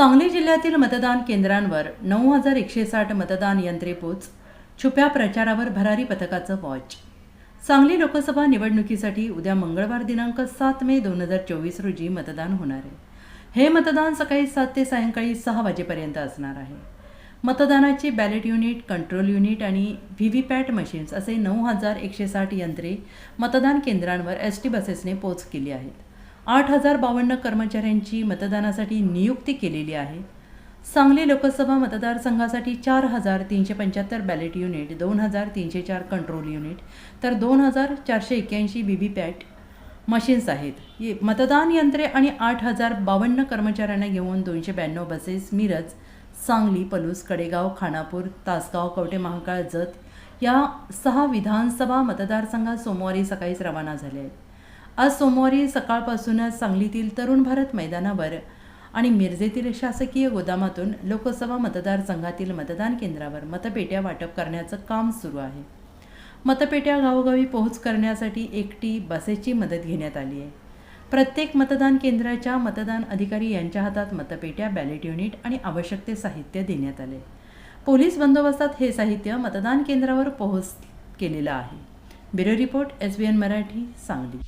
सांगली जिल्ह्यातील मतदान केंद्रांवर नऊ हजार एकशे साठ मतदान यंत्रे पोच छुप्या प्रचारावर भरारी पथकाचं वॉच. सांगली लोकसभा निवडणुकीसाठी उद्या मंगळवार दिनांक सात मे दोन हजार चोवीस रोजी मतदान होणार आहे. हे मतदान सकाळी सात ते सायंकाळी सहा वाजेपर्यंत असणार आहे. मतदानाची बॅलेट युनिट कंट्रोल युनिट आणि व्ही व्ही पॅट मशीन्स असे नऊ हजार एकशे साठ यंत्रे मतदान केंद्रांवर एस टी बसेसने पोच केली आहेत. आठ हजार बावन्न कर्मचाऱ्यांची मतदानासाठी नियुक्ती केलेली आहे. सांगली लोकसभा मतदारसंघासाठी चार हजार तीनशे पंच्याहत्तर बॅलेट युनिट दोन हजार तीनशे चार कंट्रोल युनिट तर दोन हजार चारशे एक्क्याऐंशी व्ही व्ही पॅट मशीन्स आहेत. ये- मतदान यंत्रे आणि आठ हजार बावन्न कर्मचाऱ्यांना घेऊन दोनशे ब्याण्णव बसेस मिरज सांगली पलूस कडेगाव खानापूर तासगाव कवटे महाकाळ जत या सहा विधानसभा मतदारसंघात सोमवारी सकाळीच रवाना झाले आहेत. आज सोमवारी सकाळपासूनच सांगलीतील तरुण भारत मैदानावर आणि मिरजेतील शासकीय गोदामातून लोकसभा मतदारसंघातील मतदान केंद्रावर मतपेट्या वाटप करण्याचं काम सुरू आहे. मतपेट्या गावोगावी पोहोच करण्यासाठी एकटी बसेसची मदत घेण्यात आली आहे. प्रत्येक मतदान केंद्राच्या मतदान अधिकारी यांच्या हातात मतपेट्या बॅलेट युनिट आणि आवश्यक ते साहित्य देण्यात आले. पोलीस बंदोबस्तात हे साहित्य मतदान केंद्रावर पोहोच केलेलं आहे. Bureau report S B N Marathi Sangli.